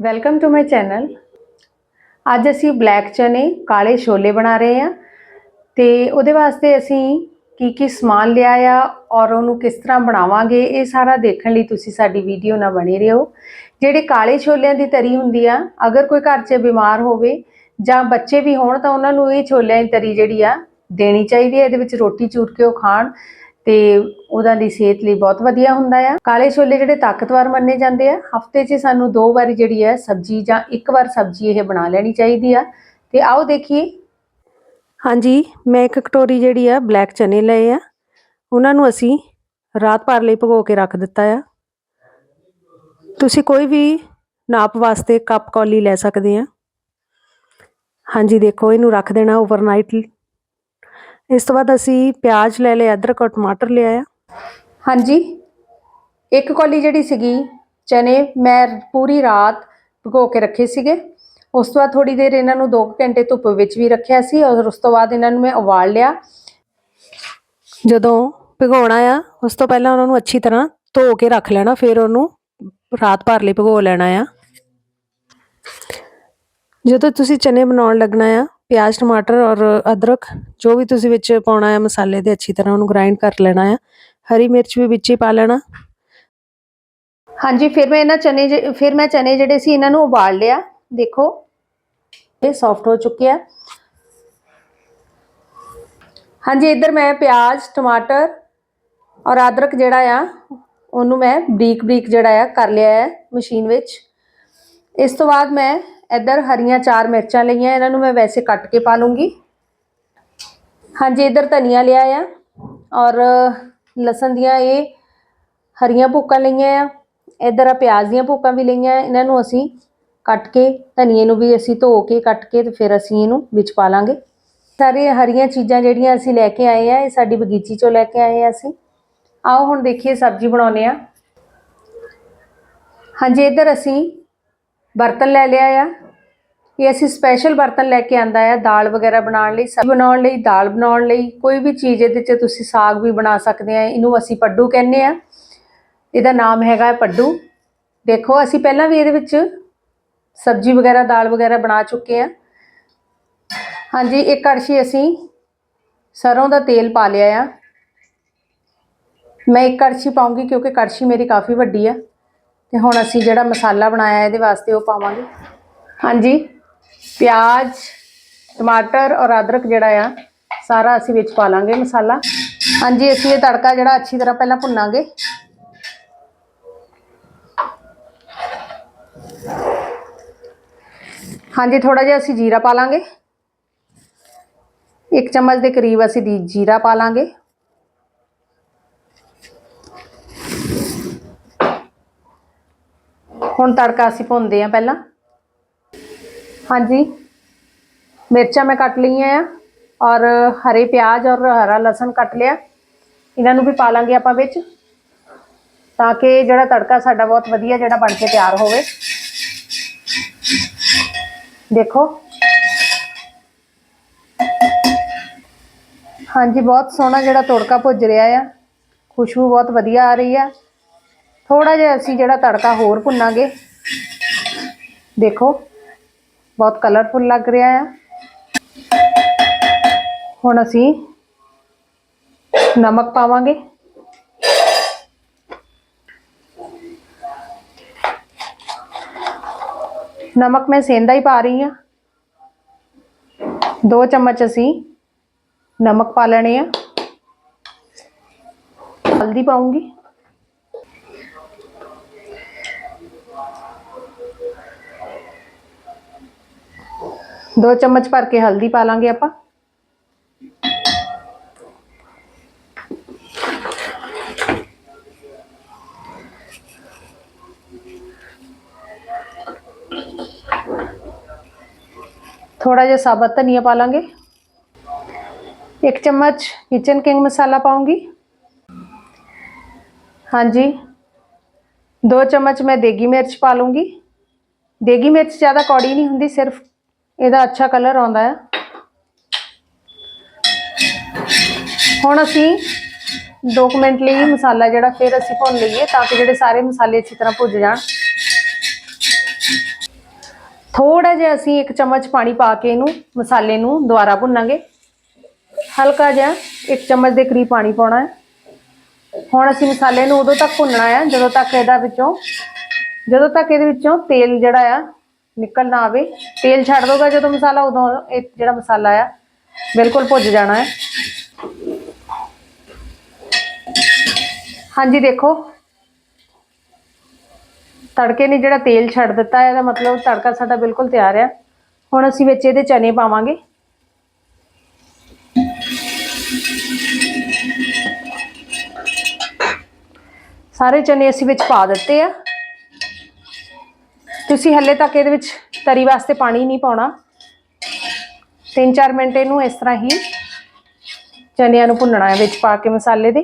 Welcome to my channel ਅੱਜ ਅਸੀਂ black ਚਨੇ, ਕਾਲੇ ਛੋਲੇ ਬਣਾ ਰਹੇ ਹਾਂ ਤੇ ਉਹਦੇ ਵਾਸਤੇ ਅਸੀਂ ਕੀ ਕੀ ਸਮਾਨ ਲਿਆ ਆ ਔਰ ਉਹਨੂੰ ਕਿਸ ਤਰ੍ਹਾਂ ਬਣਾਵਾਂਗੇ, ਇਹ ਸਾਰਾ ਦੇਖਣ ਲਈ ਤੁਸੀਂ ਸਾਡੀ ਵੀਡੀਓ ਨਾਲ ਬਣੇ ਰਹੋ। ਜਿਹੜੇ ਕਾਲੇ ਛੋਲਿਆਂ ਦੀ ਤਰੀ ਹੁੰਦੀ ਆ, ਅਗਰ ਕੋਈ ਘਰ 'ਚ ਬਿਮਾਰ ਹੋਵੇ ਜਾਂ ਬੱਚੇ ਵੀ ਹੋਣ ਤਾਂ ਉਹਨਾਂ ਨੂੰ ਇਹ ਛੋਲਿਆਂ ਦੀ ਤਰੀ ਜਿਹੜੀ ਆ ਦੇਣੀ ਚਾਹੀਦੀ ਹੈ ਇਹਦੇ ਵਿੱਚ ਰੋਟੀ ਚੂਰ ਕੇ ਉਹ ਖਾਣ। ਤੇ ਉਹਨਾਂ ਦੀ ਸਿਹਤ ਲਈ ਬਹੁਤ ਵਧੀਆ ਹੁੰਦਾ ਆ। ਕਾਲੇ ਛੋਲੇ ਜਿਹੜੇ ਤਾਕਤਵਰ ਮੰਨੇ ਜਾਂਦੇ ਆ, ਹਫ਼ਤੇ 'ਚ ਸਾਨੂੰ ਦੋ ਵਾਰੀ ਜਿਹੜੀ ਹੈ ਸਬਜ਼ੀ ਜਾਂ ਇੱਕ ਵਾਰ ਸਬਜ਼ੀ ਇਹ ਬਣਾ ਲੈਣੀ ਚਾਹੀਦੀ ਆ। ਤੇ ਆਓ ਦੇਖੀਏ। ਹਾਂਜੀ, ਮੈਂ ਇੱਕ ਕਟੋਰੀ ਜਿਹੜੀ ਆ ਬਲੈਕ ਚਨੇ ਲਏ ਆ। ਉਹਨਾਂ ਨੂੰ ਅਸੀਂ ਰਾਤ ਭਰ ਲਈ ਭਗੋ ਕੇ ਰੱਖ ਦਿੱਤਾ ਆ। ਤੁਸੀਂ ਕੋਈ ਵੀ ਨਾਪ ਵਾਸਤੇ ਕੱਪ ਕੌਲੀ ਲੈ ਸਕਦੇ ਆ। ਹਾਂਜੀ, ਦੇਖੋ, ਇਹਨੂੰ ਰੱਖ ਦੇਣਾ ਓਵਰਨਾਈਟ ਇਸ ਤੋਂ ਬਾਅਦ ਅਸੀਂ ਪਿਆਜ਼ ਲੈ ਲਿਆ ਅਦਰਕ ਔਰ ਟਮਾਟਰ ਲਿਆ ਆ ਹਾਂਜੀ। ਇੱਕ ਕੌਲੀ ਜਿਹੜੀ ਸੀਗੀ ਚਨੇ, ਮੈਂ ਪੂਰੀ ਰਾਤ ਭਗੋ ਕੇ ਰੱਖੇ ਸੀਗੇ। ਉਸ ਤੋਂ ਬਾਅਦ ਥੋੜੀ ਦੇਰ ਇਹਨਾਂ ਨੂੰ 2 ਘੰਟੇ ਧੁੱਪ ਵਿੱਚ ਵੀ ਰੱਖਿਆ ਸੀ ਔਰ ਉਸ ਤੋਂ ਬਾਅਦ ਇਹਨਾਂ ਨੂੰ ਮੈਂ ਉਬਾਲ ਲਿਆ। ਜਦੋਂ ਭਿਗਾਉਣਾ ਆ ਉਸ ਤੋਂ ਪਹਿਲਾਂ ਉਹਨਾਂ ਨੂੰ ਅੱਛੀ ਤਰ੍ਹਾਂ ਧੋ ਕੇ ਰੱਖ ਲੈਣਾ, ਫਿਰ ਉਹਨੂੰ ਰਾਤ ਭਰ ਲਈ ਭਿਗੋ ਲੈਣਾ ਆ। ਜਦੋਂ ਤੁਸੀਂ ਚਨੇ ਬਣਾਉਣ ਲੱਗਣਾ ਆ ਪਿਆਜ਼, ਟਮਾਟਰ ਔਰ ਅਦਰਕ, ਜੋ ਵੀ ਤੁਸੀਂ ਵਿੱਚ ਪਾਉਣਾ ਹੈ ਮਸਾਲੇ ਦੇ, ਅੱਛੀ ਤਰ੍ਹਾਂ ਉਹਨੂੰ ਗ੍ਰਾਈਂਡ ਕਰ ਲੈਣਾ ਆ ਹਰੀ ਮਿਰਚ ਵੀ ਵਿੱਚ ਹੀ ਪਾ ਲੈਣਾ। ਹਾਂਜੀ, ਫਿਰ ਮੈਂ ਇਹਨਾਂ ਚਨੇ ਜਿ- ਫਿਰ ਮੈਂ ਚਨੇ ਜਿਹੜੇ ਸੀ ਇਹਨਾਂ ਨੂੰ ਉਬਾਲ ਲਿਆ। ਦੇਖੋ, ਇਹ ਸੌਫਟ ਹੋ ਚੁੱਕੇ ਆ। ਹਾਂਜੀ, ਇੱਧਰ ਮੈਂ ਪਿਆਜ਼, ਟਮਾਟਰ ਔਰ ਅਦਰਕ ਜਿਹੜਾ ਆ, ਉਹਨੂੰ ਮੈਂ ਬਰੀਕ ਬਰੀਕ ਜਿਹੜਾ ਆ, ਕਰ ਲਿਆ ਹੈ ਮਸ਼ੀਨ ਵਿੱਚ। ਇਸ ਤੋਂ ਬਾਅਦ ਮੈਂ ਇੱਧਰ ਹਰੀਆਂ ਚਾਰ ਮਿਰਚਾਂ ਲਈਆਂ, ਇਹਨਾਂ ਨੂੰ ਮੈਂ ਵੈਸੇ ਕੱਟ ਕੇ ਪਾ ਲੂੰਗੀ। ਹਾਂਜੀ, ਇੱਧਰ ਧਨੀਆ ਲਿਆ ਆ ਔਰ ਲਸਣ ਦੀਆਂ ਇਹ ਹਰੀਆਂ ਭੁੱਕਾਂ ਲਈਆਂ ਆ। ਇੱਧਰ ਆ ਪਿਆਜ਼ ਦੀਆਂ ਭੁੱਕਾਂ ਵੀ ਲਈਆਂ, ਇਹਨਾਂ ਨੂੰ ਅਸੀਂ ਕੱਟ ਕੇ, ਧਨੀਏ ਨੂੰ ਵੀ ਅਸੀਂ ਧੋ ਕੇ ਕੱਟ ਕੇ ਤੇ ਫਿਰ ਅਸੀਂ ਇਹਨੂੰ ਵਿੱਚ ਪਾ ਲਾਂਗੇ। ਸਾਰੇ ਹਰੀਆਂ ਚੀਜ਼ਾਂ ਜਿਹੜੀਆਂ ਅਸੀਂ ਲੈ ਕੇ ਆਏ ਆ, ਇਹ ਸਾਡੀ ਬਗੀਚੀ ਚੋਂ ਲੈ ਕੇ ਆਏ ਆ ਅਸੀਂ। ਆਓ ਹੁਣ ਦੇਖੀਏ ਸਬਜ਼ੀ ਬਣਾਉਨੇ ਆ। ਹਾਂਜੀ, ਇੱਧਰ ਅਸੀਂ ਬਰਤਨ ਲੈ ਲਿਆ ਆ। ਇਹ ਅਸੀਂ ਸਪੈਸ਼ਲ ਬਰਤਨ ਲੈ ਕੇ ਆਂਦਾ ਆ, ਦਾਲ ਵਗੈਰਾ ਬਣਾਉਣ ਲਈ, ਸਬਜ਼ੀ ਬਣਾਉਣ ਲਈ, ਦਾਲ ਬਣਾਉਣ ਲਈ, ਕੋਈ ਵੀ ਚੀਜ਼ ਇਹਦੇ 'ਚ ਤੁਸੀਂ ਸਾਗ ਵੀ ਬਣਾ ਸਕਦੇ ਆ, ਇਹਨੂੰ ਅਸੀਂ ਪੱਡੂ ਕਹਿੰਦੇ ਆ। ਇਹਦਾ ਨਾਮ ਹੈਗਾ ਪੱਡੂ। ਦੇਖੋ, ਅਸੀਂ ਪਹਿਲਾਂ ਵੀ ਇਹਦੇ ਵਿੱਚ ਸਬਜ਼ੀ ਵਗੈਰਾ, ਦਾਲ ਵਗੈਰਾ ਬਣਾ ਚੁੱਕੇ ਆ। ਹਾਂਜੀ, ਇੱਕ ਕੜਛੀ ਅਸੀਂ ਸਰੋਂ ਦਾ ਤੇਲ ਪਾ ਲਿਆ ਆ। ਮੈਂ ਇੱਕ ਕੜਛੀ ਪਾਉਂਗੀ ਕਿਉਂਕਿ ਕੜਛੀ ਮੇਰੀ ਕਾਫੀ ਵੱਡੀ ਆ। ਤੇ ਹੁਣ ਅਸੀਂ ਜਿਹੜਾ ਮਸਾਲਾ ਬਣਾਇਆ ਇਹਦੇ ਵਾਸਤੇ ਉਹ ਪਾਵਾਂਗੇ। ਹਾਂਜੀ, ਪਿਆਜ਼, ਟਮਾਟਰ ਔਰ ਅਦਰਕ ਜਿਹੜਾ ਆ, ਸਾਰਾ ਅਸੀਂ ਵਿੱਚ ਪਾ ਲਾਂਗੇ ਮਸਾਲਾ। ਹਾਂਜੀ, ਅਸੀਂ ਇਹ ਤੜਕਾ ਜਿਹੜਾ ਅੱਛੀ ਤਰ੍ਹਾਂ ਪਹਿਲਾਂ ਭੁੰਨਾਂਗੇ। ਹਾਂਜੀ ਥੋੜਾ ਜਿਹਾ ਅਸੀਂ ਜੀਰਾ ਪਾ ਲਾਂਗੇ। ਇੱਕ ਚਮਚ ਦੇ ਕਰੀਬ ਅਸੀਂ ਜੀਰਾ ਪਾ ਲਾਂਗੇ। ਹੁਣ ਤੜਕਾ ਅਸੀਂ ਭੁੰਨਦੇ ਆ ਪਹਿਲਾਂ। ਹਾਂਜੀ। ਮਿਰਚਾਂ ਮੈਂ ਕੱਟ ਲਈਆਂ ਆ ਔਰ ਹਰੇ ਪਿਆਜ਼ ਔਰ ਹਰਾ ਲਸਣ ਕੱਟ ਲਿਆ। ਇਹਨਾਂ ਨੂੰ ਵੀ ਪਾ ਲਾਂਗੇ ਆਪਾਂ ਵਿੱਚ ਤਾਂ ਕਿ ਜਿਹੜਾ ਤੜਕਾ ਸਾਡਾ ਬਹੁਤ ਵਧੀਆ ਜਿਹੜਾ ਬਣ ਕੇ ਤਿਆਰ ਹੋਵੇ। ਦੇਖੋ। ਹਾਂਜੀ, ਬਹੁਤ ਸੋਹਣਾ ਜਿਹੜਾ ਤੜਕਾ ਭੁੱਜ ਰਿਹਾ ਆ। ਖੁਸ਼ਬੂ ਬਹੁਤ ਵਧੀਆ ਆ ਰਹੀ ਆ। ਥੋੜਾ ਜਿਹਾ ਅਸੀਂ ਜਿਹੜਾ ਤੜਕਾ ਹੋਰ ਭੁੰਨਾਂਗੇ। ਦੇਖੋ, ਬਹੁਤ ਕਲਰਫੁਲ ਲੱਗ ਰਿਹਾ ਆ। ਹੁਣ ਅਸੀਂ ਨਮਕ ਪਾਵਾਂਗੇ। ਨਮਕ ਮੈਂ ਸੇਂਦਾ ਹੀ ਪਾ ਰਹੀ ਹਾਂ। ਦੋ ਚਮਚ ਅਸੀਂ ਨਮਕ ਪਾ ਲੈਣੇ ਆ। ਹਲਦੀ ਪਾਉਂਗੀ ਦੋ ਚਮਚ ਭਰ ਕੇ ਹਲਦੀ ਪਾ ਲਾਂਗੇ ਆਪਾਂ ਥੋੜਾ ਜਿਹਾ ਸਾਬਤ ਧਨੀਆ ਪਾ ਲਾਂਗੇ ਇੱਕ ਚਮਚ ਕਿਚਨ ਕਿੰਗ ਮਸਾਲਾ ਪਾਉਂਗੀ ਹਾਂਜੀ ਦੋ ਚਮਚ ਮੈਂ ਦੇਗੀ ਮਿਰਚ ਪਾ ਲੂੰਗੀ ਦੇਗੀ ਮਿਰਚ ਜ਼ਿਆਦਾ ਕੌੜੀ ਨਹੀਂ ਹੁੰਦੀ ਸਿਰਫ ਇਹਦਾ ਅੱਛਾ ਕਲਰ ਆਉਂਦਾ ਹੈ। ਹੁਣ ਅਸੀਂ 2 ਮਿੰਟ ਲਈ ਮਸਾਲਾ ਜਿਹੜਾ ਫਿਰ ਅਸੀਂ ਭੁੰਨ ਲਈਏ ਤਾਂ ਕਿ ਜਿਹੜੇ ਸਾਰੇ ਮਸਾਲੇ ਅੱਛੀ ਤਰ੍ਹਾਂ ਭੁੱਜ ਜਾਣ। ਥੋੜਾ ਜਿਹਾ ਅਸੀਂ ਇੱਕ ਚਮਚ ਪਾਣੀ ਪਾ ਕੇ ਇਹਨੂੰ ਮਸਾਲੇ ਨੂੰ ਦੁਬਾਰਾ ਭੁੰਨਾਂਗੇ। ਹਲਕਾ ਜਿਹਾ ਇੱਕ ਚਮਚ ਦੇ ਕਰੀਬ ਪਾਣੀ ਪਾਉਣਾ ਹੈ। ਹੁਣ ਅਸੀਂ ਮਸਾਲੇ ਨੂੰ ਉਦੋਂ ਤੱਕ ਭੁੰਨਣਾ ਹੈ ਜਦੋਂ ਤੱਕ ਇਹਦਾ ਵਿੱਚੋਂ ਜਦੋਂ ਤੱਕ ਇਹਦੇ ਵਿੱਚੋਂ ਤੇਲ ਜਿਹੜਾ ਆ ਨਿਕਲ ਨਾ ਆਵੇ। ਤੇਲ ਛੱਡ ਦੋਗਾ ਜਦੋਂ ਮਸਾਲਾ, ਉਦੋਂ ਇਹ ਜਿਹੜਾ ਮਸਾਲਾ ਆ, ਬਿਲਕੁਲ ਭੁੱਜ ਜਾਣਾ ਹੈ। ਹਾਂਜੀ, ਦੇਖੋ। ਤੜਕੇ ਨੇ ਜਿਹੜਾ ਤੇਲ ਛੱਡ ਦਿੱਤਾ ਹੈ, ਇਹਦਾ ਮਤਲਬ ਤੜਕਾ ਸਾਡਾ ਬਿਲਕੁਲ ਤਿਆਰ ਹੈ ਹੁਣ ਅਸੀਂ ਵਿੱਚ ਇਹਦੇ ਚਨੇ ਪਾਵਾਂਗੇ। ਸਾਰੇ ਚਨੇ ਅਸੀਂ ਵਿੱਚ ਪਾ ਦਿੱਤੇ ਆ। ਤੁਸੀਂ ਹੱਲੇ ਤੱਕ ਇਹਦੇ ਵਿੱਚ ਤਰੀ ਵਾਸਤੇ ਪਾਣੀ ਨਹੀਂ ਪਾਉਣਾ। 3-4 ਮਿੰਟ ਇਹਨੂੰ ਇਸ ਤਰ੍ਹਾਂ ਹੀ ਚਨਿਆਂ ਨੂੰ ਭੁੰਨਣਾ ਹੈ ਵਿੱਚ ਪਾ ਕੇ ਮਸਾਲੇ ਦੇ।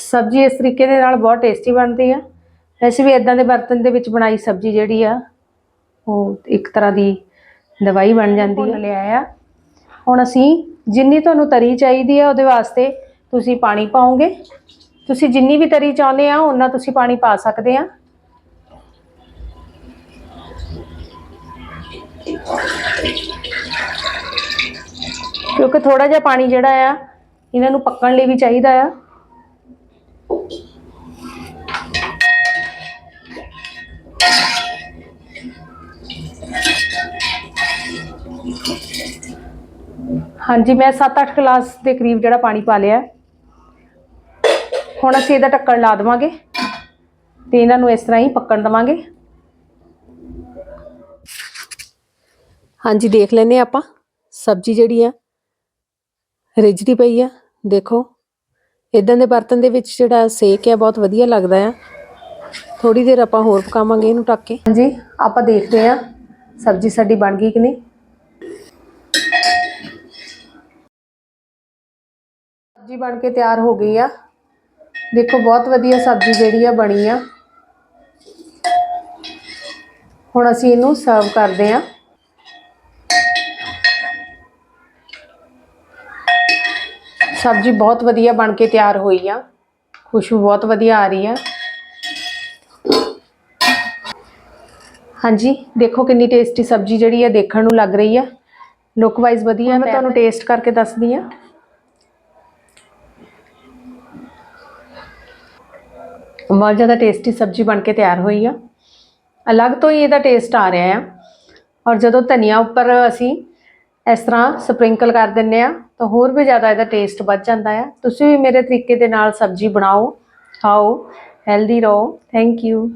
ਸਬਜ਼ੀ ਇਸ ਤਰੀਕੇ ਦੇ ਨਾਲ ਬਹੁਤ ਟੇਸਟੀ ਬਣਦੀ ਆ। ਵੈਸੇ ਵੀ ਇਦਾਂ ਦੇ ਬਰਤਨ ਦੇ ਵਿੱਚ ਬਣਾਈ ਸਬਜ਼ੀ ਜਿਹੜੀ ਆ ਉਹ ਇੱਕ ਤਰ੍ਹਾਂ ਦੀ ਦਵਾਈ ਬਣ ਜਾਂਦੀ ਹੈ ਲਿਆ ਆ। ਹੁਣ ਅਸੀਂ ਜਿੰਨੀ ਤੁਹਾਨੂੰ ਤਰੀ ਚਾਹੀਦੀ ਆ ਉਹਦੇ ਵਾਸਤੇ ਤੁਸੀਂ ਪਾਣੀ ਪਾਓਗੇ। ਤੁਸੀਂ ਜਿੰਨੀ ਵੀ ਤਰੀ ਚਾਹੁੰਦੇ ਆ ਉਹਨਾਂ ਤੁਸੀਂ ਪਾਣੀ ਪਾ ਸਕਦੇ ਆ। ਕਿਉਂਕਿ ਥੋੜਾ ਜਿਹਾ ਪਾਣੀ ਜਿਹੜਾ ਆ, ਇਹਨਾਂ ਨੂੰ ਪੱਕਣ ਲਈ ਵੀ ਚਾਹੀਦਾ ਆ। ਹਾਂਜੀ, ਮੈਂ 7-8 ਗਲਾਸ ਦੇ ਕਰੀਬ ਜਿਹੜਾ ਪਾਣੀ ਪਾ ਲਿਆ। ਹੁਣ ਅਸੀਂ ਇਹਦਾ ਢੱਕਣ ਲਾ ਦੇਵਾਂਗੇ ਤੇ ਇਹਨਾਂ ਨੂੰ ਇਸ ਤਰ੍ਹਾਂ ਹੀ ਪੱਕਣ ਦੇਵਾਂਗੇ। ਹਾਂਜੀ ਦੇਖ ਲੈਨੇ ਆਪਾਂ। ਸਬਜ਼ੀ ਜਿਹੜੀ ਆ ਰਿੱਝਦੀ ਪਈ ਆ ਦੇਖੋ। ਇਦਾਂ ਦੇ ਬਰਤਨ ਦੇ ਵਿੱਚ ਜਿਹੜਾ ਸੇਕ ਆ ਬਹੁਤ ਵਧੀਆ ਲੱਗਦਾ ਆ। ਥੋੜੀ ਦੇਰ ਆਪਾਂ ਹੋਰ ਪਕਾਵਾਂਗੇ ਇਹਨੂੰ ਢੱਕ ਕੇ। ਹਾਂਜੀ ਆਪਾਂ ਦੇਖਦੇ ਆ ਸਬਜ਼ੀ ਸਾਡੀ ਬਣ ਗਈ ਕਿ ਨਹੀਂ। ਸਬਜ਼ੀ ਬਣ ਕੇ ਤਿਆਰ ਹੋ ਗਈ ਆ। ਦੇਖੋ ਬਹੁਤ ਵਧੀਆ ਸਬਜ਼ੀ ਜਿਹੜੀ ਆ ਬਣੀ ਆ। ਹੁਣ ਅਸੀਂ ਇਹਨੂੰ ਸਰਵ ਕਰਦੇ ਆ ਸਬਜ਼ੀ ਬਹੁਤ ਵਧੀਆ ਬਣ ਕੇ ਤਿਆਰ ਹੋਈ ਆ। ਖੁਸ਼ਬੂ ਬਹੁਤ ਵਧੀਆ ਆ ਰਹੀ ਆ। ਹਾਂਜੀ ਦੇਖੋ ਕਿੰਨੀ ਟੇਸਟੀ ਸਬਜ਼ੀ ਜਿਹੜੀ ਆ ਦੇਖਣ ਨੂੰ ਲੱਗ ਰਹੀ ਆ। ਲੁੱਕ ਵਾਈਜ਼ ਵਧੀਆ ਮੈਂ ਤੁਹਾਨੂੰ ਟੇਸਟ ਕਰਕੇ ਦੱਸਦੀ ਆ। ਬਹੁਤ ਜ਼ਿਆਦਾ ਟੇਸਟੀ ਸਬਜ਼ੀ ਬਣ ਕੇ ਤਿਆਰ ਹੋਈ ਆ। ਅਲੱਗ ਤੋਂ ਹੀ ਇਹਦਾ ਟੇਸਟ ਆ ਰਿਹਾ ਆ। ਔਰ ਜਦੋਂ ਧਨੀਆ ਉੱਪਰ ਅਸੀਂ ਇਸ ਤਰ੍ਹਾਂ ਸਪ੍ਰਿੰਕਲ ਕਰ ਦਿੰਨੇ ਆ, ਤਾਂ ਹੋਰ ਵੀ ਜ਼ਿਆਦਾ ਇਹਦਾ ਟੇਸਟ ਵੱਧ ਜਾਂਦਾ ਆ। ਤੁਸੀਂ ਵੀ ਮੇਰੇ ਤਰੀਕੇ ਦੇ ਨਾਲ ਸਬਜ਼ੀ ਬਣਾਓ, ਖਾਓ ਹੈਲਦੀ ਰਹੋ। Thank you